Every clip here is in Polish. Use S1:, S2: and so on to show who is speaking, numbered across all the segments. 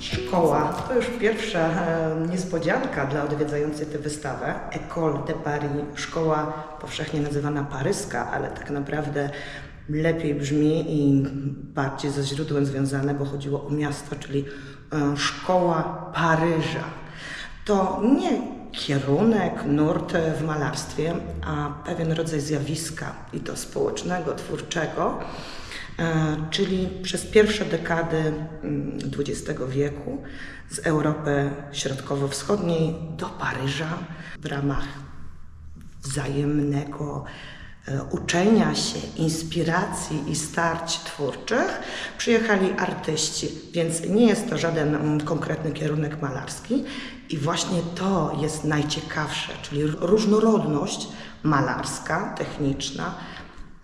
S1: Szkoła to już pierwsza e, niespodzianka dla odwiedzających tę wystawę. École de Paris, szkoła powszechnie nazywana paryska, ale tak naprawdę lepiej brzmi i bardziej ze źródłem związane, bo chodziło o miasto, czyli e, szkoła Paryża. To nie kierunek, nurt w malarstwie, a pewien rodzaj zjawiska i to społecznego, twórczego, e, czyli przez pierwsze dekady mm, XX wieku z Europy Środkowo-Wschodniej do Paryża w ramach wzajemnego uczenia się, inspiracji i starć twórczych przyjechali artyści, więc nie jest to żaden mm, konkretny kierunek malarski i właśnie to jest najciekawsze, czyli różnorodność malarska, techniczna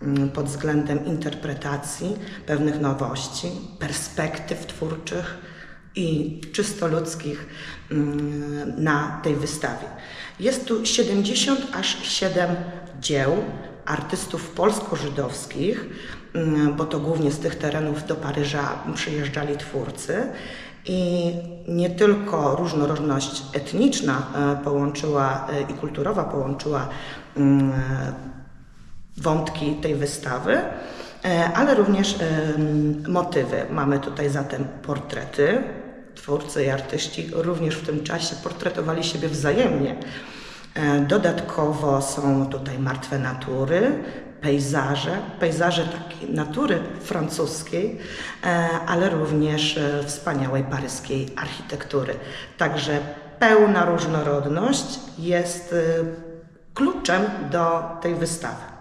S1: mm, pod względem interpretacji pewnych nowości, perspektyw twórczych i czysto ludzkich mm, na tej wystawie. Jest tu 70 aż 7 dzieł artystów polsko-żydowskich, mm, bo to głównie z tych terenów do Paryża przyjeżdżali twórcy. I nie tylko różnorodność etniczna e, połączyła e, i kulturowa połączyła mm, wątki tej wystawy, e, ale również motywy. Mamy tutaj zatem portrety. Twórcy i artyści również w tym czasie portretowali siebie wzajemnie. E, Dodatkowo są tutaj martwe natury, pejzaże, pejzaże takiej natury francuskiej, e, ale również e, wspaniałej paryskiej architektury. Także pełna różnorodność jest kluczem do tej wystawy.